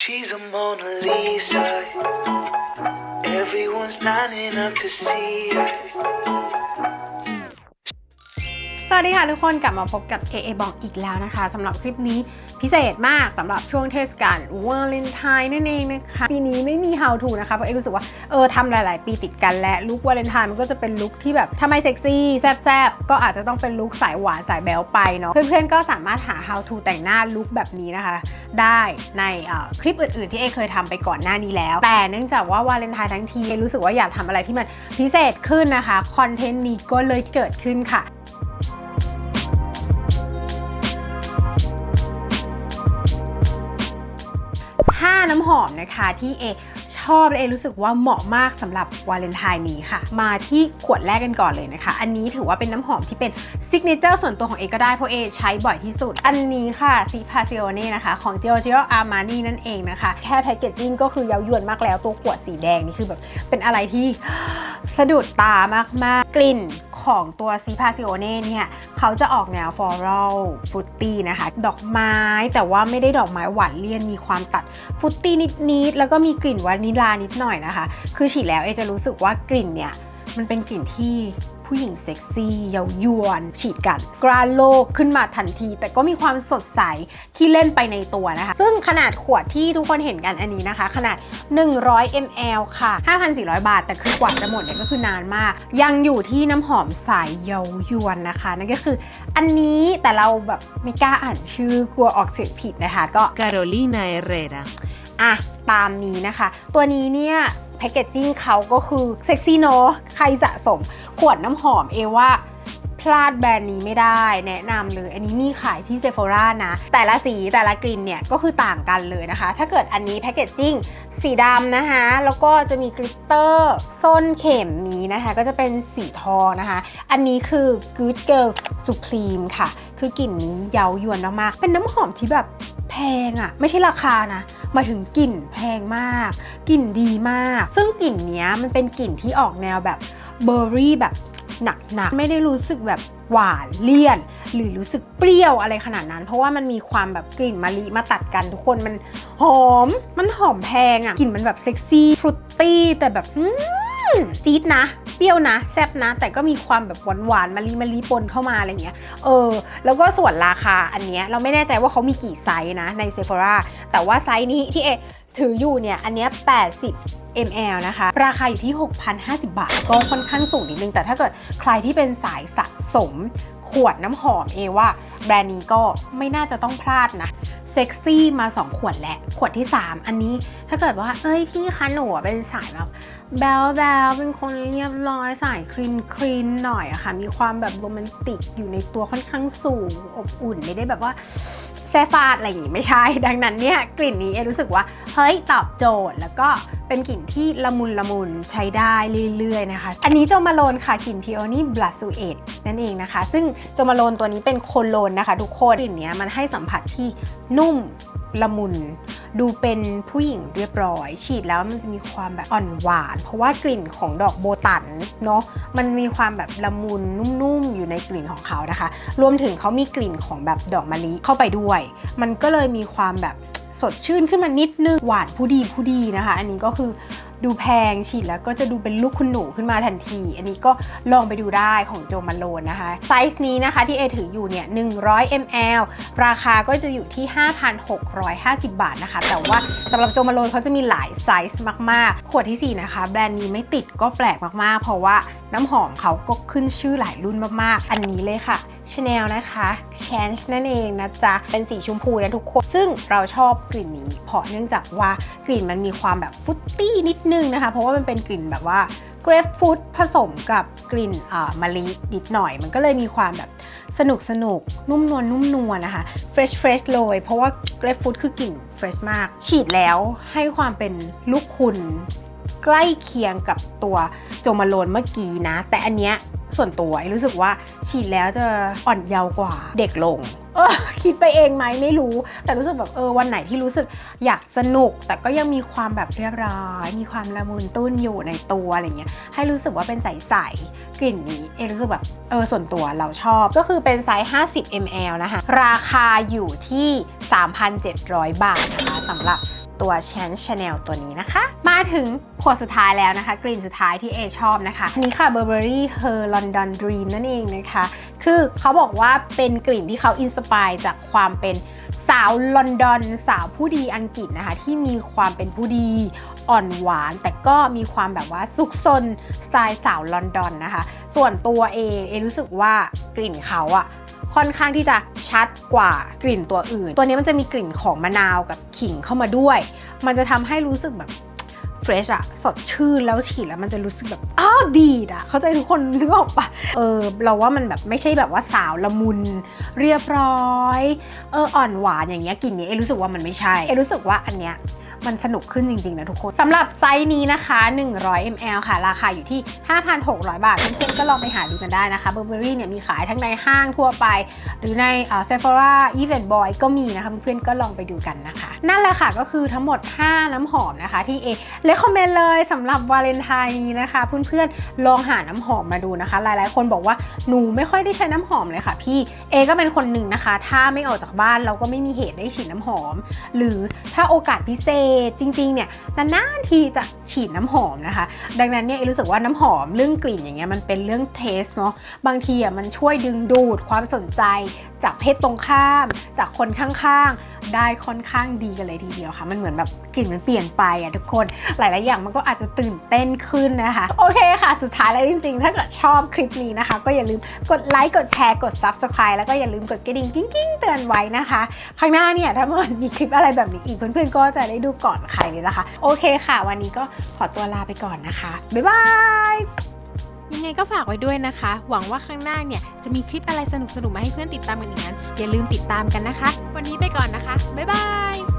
She's a Mona Lisa. Everyone's lining up to see her. สวัสดีค่ะทุกคนกลับมาพบกับ AA บอกอีกแล้วนะคะสำหรับคลิปนี้พิเศษมากสำหรับช่วงเทศกาลวาเลนไทน์นั่นเองนะคะ ปีนี้ไม่มี how to นะคะ เพราะเอรู้สึกว่าเออทำหลาย ๆ ปีติดกันและลุควาเลนไทน์มันก็จะเป็นลุคที่แบบถ้าไมเซ็กซี่แซ่บๆ ก็อาจจะต้องเป็นลุคสายหวานสายแบวไปเนาะเพื่อน ๆ ก็สามารถหา how to แต่งหน้าลุคแบบนี้นะคะ ได้ในคลิปอื่นๆ ที่เอเคยทำไปก่อนหน้านี้แล้ว แต่เนื่องจากว่าวาเลนไทน์ทั้งทีเอรู้สึกว่าอยากทำอะไรที่มันพิเศษขึ้นนะคะคอนเทนต์นี้ก็เลยเกิดขึ้นค่ะ5น้ำหอมนะคะที่เอ อบและเอรู้สึกว่าเหมาะมากสำหรับวาเลนไทน์นี้ค่ะ มาที่ขวดแรกกันก่อนเลยนะคะ อันนี้ถือว่าเป็นน้ำหอมที่เป็นซิกเนเจอร์ส่วนตัวของเอก็ได้เพราะเอใช้บ่อยที่สุด อันนี้ค่ะซีพาเซโอเน่นะคะของ Giorgio Armani นั่นเองนะคะ แค่แพคเกจจิ้งก็คือเย้ายวนมากแล้วตัวขวดสีแดงนี่คือแบบเป็นอะไรที่สะดุดตามากๆ กลิ่น ของตัวซีพาซิโอเน่เนี่ยเขาจะออกแนวฟลอรัลฟรุตตี้นะคะ ดอกไม้แต่ว่าไม่ได้ดอกไม้หวานเลี่ยนมีความตัดฟรุตตี้นิดๆ แล้วก็มีกลิ่นวานิลานิดหน่อยนะคะ คือฉีดแล้วเอจะรู้สึกว่ากลิ่นเนี่ยมันเป็นกลิ่นที่ ผู้หญิงเซ็กซี่เยาวยวน ฉีดกันกราโลกขึ้นมาทันที แต่ก็มีความสดใสที่เล่นไปในตัวนะคะ ซึ่งขนาดขวดที่ทุกคนเห็นกันอันนี้นะคะ ขนาด 100 ml ค่ะ 5,400 บาท แต่คือกว่าจะหมดเนี่ยก็คือนานมาก ยังอยู่ที่น้ำหอมสายเยาวยวนนะคะ นั่นก็คืออันนี้แต่เราแบบไม่กล้าอ่านชื่อกลัวออกเสียงผิดนะคะก็ Carolina Herrera. อะตามนี้นะคะ ตัวนี้เนี่ยแพคเกจจิ้งเขาก็คือเซ็กซี่เนาะใครสะสม ขวดน้ำหอมเอว่าพลาดแบรนด์นี้ไม่ได้แนะนำเลย อันนี้มีขายที่เซ p h รานะ แต่ละสีแต่ละกลิ่นเนี่ย ก็คือต่างกันเลยนะคะ ถ้าเกิดอันนี้แพคเกจจิ้งสีดำนะคะ แล้วก็จะมีกลิตเตอร์ส้นเข็มนี้นะคะ ก็จะเป็นสีทองนะคะ อันนี้คือ Good Girl Supreme ค่ะ คือกลิ่นนี้เย้ายวนมากๆเป็นน้ำหอมที่แบบแพงอะไม่ใช่ราคานะมาถึงกลิ่นแพงมาก กลิ่นดีมาก ซึ่งกลิ่นเนี้ยมันเป็นกลิ่นที่ออกแนวแบบ เบอร์รี่แบบหนักๆ ไม่ได้รู้สึกแบบหวานเลี่ยน หรือรู้สึกเปรี้ยวอะไรขนาดนั้น เพราะว่ามันมีความแบบกลิ่นมะลิมาตัดกันทุกคนมันหอม มันหอมแพงอะกลิ่นมันแบบเซ็กซี่ฟรุตตี้แต่แบบอืมจี๊ดนะ เปรี้ยวนะ แซ่บนะ แต่ก็มีความแบบหวานๆมะลิมะลิปนเข้ามาอะไรเงี้ย เออ แล้วก็ส่วนราคาอันเนี้ยเราไม่แน่ใจว่าเขามีกี่ไซส์นะใน Sephora แต่ว่าไซส์นี้ที่เอถืออยู่เนี่ย อันเนี้ย80 ml นะคะ ราคาอยู่ที่ 6,050 บาท ก็ค่อนข้างสูงนิดนึง แต่ถ้าเกิดใครที่เป็นสายสะสมขวดน้ำหอมเอว่าแบรนด์นี้ก็ไม่น่าจะต้องพลาดนะเซ็กซี่มา 2 ขวดแล้วขวดที่ 3 อันนี้ถ้าเกิดว่า เอ้ยพี่คะหนูเป็นสายแบบแบลแบลเป็นคนเรียบร้อยสายคลีนคลีนหน่อยอะค่ะ มีความแบบโรแมนติกอยู่ในตัวค่อนข้างสูงอบอุ่นไม่ได้แบบว่า เซฟาดอะไรอย่างงี้ไม่ใช่ ดังนั้นเนี่ยกลิ่นนี้เอรู้สึกว่าเฮ้ยตอบโจทย์แล้วก็เป็นกลิ่นที่ละมุนละมุนใช้ได้เรื่อยๆนะคะ อันนี้โจมาโลนค่ะกลิ่นพิโอนี่บลัสซูเอตนั่นเองนะคะ ซึ่งโจมาโลนตัวนี้เป็นโคโลนนะคะ ทุกคนกลิ่นนี้มันให้สัมผัสที่นุ่ม ละมุน ดูเป็นผู้หญิงเรียบร้อย ฉีดแล้วมันจะมีความแบบอ่อนหวาน เพราะว่ากลิ่นของดอกโบตันเนาะมันมีความแบบละมุนนุ่มๆอยู่ในกลิ่นของเขานะคะ รวมถึงเขามีกลิ่นของแบบดอกมะลิเข้าไปด้วย มันก็เลยมีความแบบสดชื่นขึ้นมานิดนึงหวานผู้ดีผู้ดีนะคะ อันนี้ก็คือ ดูแพงฉีดแล้วก็จะดูเป็นลูกคุณหนูขึ้นมาทันที อันนี้ก็ลองไปดูได้ของโจมาโลนนะคะ ไซส์นี้นะคะที่เอถืออยู่เนี่ย 100 ml ราคาก็จะอยู่ที่ 5,650 บาทนะคะ แต่ว่าสำหรับโจมาโลนเขาจะมีหลายไซส์มากๆ ขวดทีสี่4 นะคะ แบรนด์นี้ไม่ติดก็แปลกมากๆ เพราะว่าน้ำหอมเขาก็ขึ้นชื่อหลายรุ่นมากๆ อันนี้เลยค่ะ Chanel นะคะ Chance นั่นเองนะจ๊ะ เป็นสีชมพูนะทุกคน ซึ่งเราชอบกลิ่นนี้เพราะเนื่องจากว่ากลิ่นมันมีความแบบฟุตตี้นิดนึงนะคะ เพราะว่ามันเป็นกลิ่นแบบว่าเกรฟฟรุตผสมกับกลิ่นอ่ามะลินิดหน่อย มันก็เลยมีความแบบสนุกสนุกนุ่มนวลนุ่มนวลนะคะ fresh fresh เลย เพราะว่าเกรฟฟรุตคือกลิ่น fresh มาก ฉีดแล้วให้ความเป็นลูกคุณใกล้เคียงกับตัวโจมาโลนเมื่อกี้นะ แต่อันเนี้ย ส่วนตัวรู้สึกว่าฉีดแล้วจะอ่อนเยาว์กว่าเด็กลงเออคิดไปเองไหมไม่รู้ แต่รู้สึกแบบเออวันไหนที่รู้สึกอยากสนุก แต่ก็ยังมีความแบบเรียบร้อย มีความละมุนตุ้นอยู่ในตัวอะไรเงี้ยให้รู้สึกว่าเป็นใสๆกลิ่นนี้เอรู้สึกแบบเออส่วนตัวเราชอบก็คือเป็นไซส์ 50 ml นะคะ ราคาอยู่ที่ 3,700 บาทนะคะสำหรับ ตัว c h a n Chanel ตัวนี้นะคะ มาถึงขวดสุดท้ายแล้วนะคะ กลิ่นสุดท้ายที่เอชอบนะคะอันนี้ค่ะ Burberry Her London Dream นั่นเองนะคะ คือเขาบอกว่าเป็นกลิ่นที่เขาอินสปายจากความเป็นสาวลอนดอนสาวผู้ดีอังกฤษนะคะ ที่มีความเป็นผู้ดีอ่อนหวาน แต่ก็มีความแบบว่าสุขสนสไตล์สาวลอนดอนนะคะ ส่วนตัวเอเอรู้สึกว่ากลิ่นเขาอะ ค่อนข้างที่จะชัดกว่ากลิ่นตัวอื่น ตัวนี้มันจะมีกลิ่นของมะนาวกับขิงเข้ามาด้วย มันจะทำให้รู้สึกแบบเฟรชอะสดชื่นแล้วฉีดแล้วมันจะรู้สึกแบบอ้าวดีดอะเข้าใจทุกคนนึกออกปะเออเราว่ามันแบบไม่ใช่แบบว่าสาวละมุนเรียบร้อย เอออ่อนหวานอย่างเงี้ยกลิ่นนี้เอรู้สึกว่ามันไม่ใช่ เอรู้สึกว่าอันเนี้ย มันสนุกขึ้นจริงๆนะทุกคนสำหรับไซส์นี้นะคะ 100 ml ค่ะ ราคาอยู่ที่ 5,600 บาท เพื่อนๆก็ลองไปหาดูกันได้นะคะ Burberry เนี่ยมีขายทั้งในห้างทั่วไป หรือในเอ่อ Sephora Event Boy ก็มีนะคะเพื่อนๆก็ลองไปดูกันนะคะ นั่นแหละค่ะก็คือทั้งหมด 5 น้ำหอมนะคะที่เอเลคคอมเมนต์เลยสำหรับวาเลนไทน์นี้นะคะ เพื่อนๆลองหาน้ำหอมมาดูนะคะ หลายๆ คนบอกว่าหนูไม่ค่อยได้ใช้น้ำหอมเลยค่ะ พี่เอก็เป็นคนหนึ่งนะคะ ถ้าไม่ออกจากบ้านเราก็ไม่มีเหตุได้ฉีดน้ำหอม หรือถ้าโอกาสพิเศษจริงๆเนี่ยนานๆทีจะฉีดน้ำหอมนะคะ ดังนั้นเนี่ยเอรู้สึกว่าน้ำหอมเรื่องกลิ่นอย่างเงี้ยมันเป็นเรื่องเทสเนาะบางทีอะมันช่วยดึงดูดความสนใจจากเพศตรงข้าม จากคนข้างๆ ได้ค่อนข้างดีกันเลยทีเดียวค่ะ มันเหมือนแบบกลิ่นมันเปลี่ยนไปอะทุกคนหลายๆอย่างมันก็อาจจะตื่นเต้นขึ้นนะคะ โอเคค่ะ สุดท้ายแล้วจริงๆ ถ้าเกิดชอบคลิปนี้นะคะ ก็อย่าลืมกดไลค์กดแชร์กด Subscribe แล้วก็อย่าลืมกดกระดิ่งกิ้งๆเตือนไว้นะคะข้างหน้าเนี่ยถ้ามันมีคลิปอะไรแบบนี้อีกเพื่อนๆก็จะได้ดูก่อนใครเลยนะคะ โอเคค่ะ วันนี้ก็ขอตัวลาไปก่อนนะคะบ๊ายบาย ยังไงก็ฝากไว้ด้วยนะคะ หวังว่าข้างหน้าเนี่ยจะมีคลิปอะไรสนุกๆมาให้เพื่อนติดตามกันอีกนั้นอย่าลืมติดตามกันนะคะ วันนี้ไปก่อนนะคะ บ๊ายบาย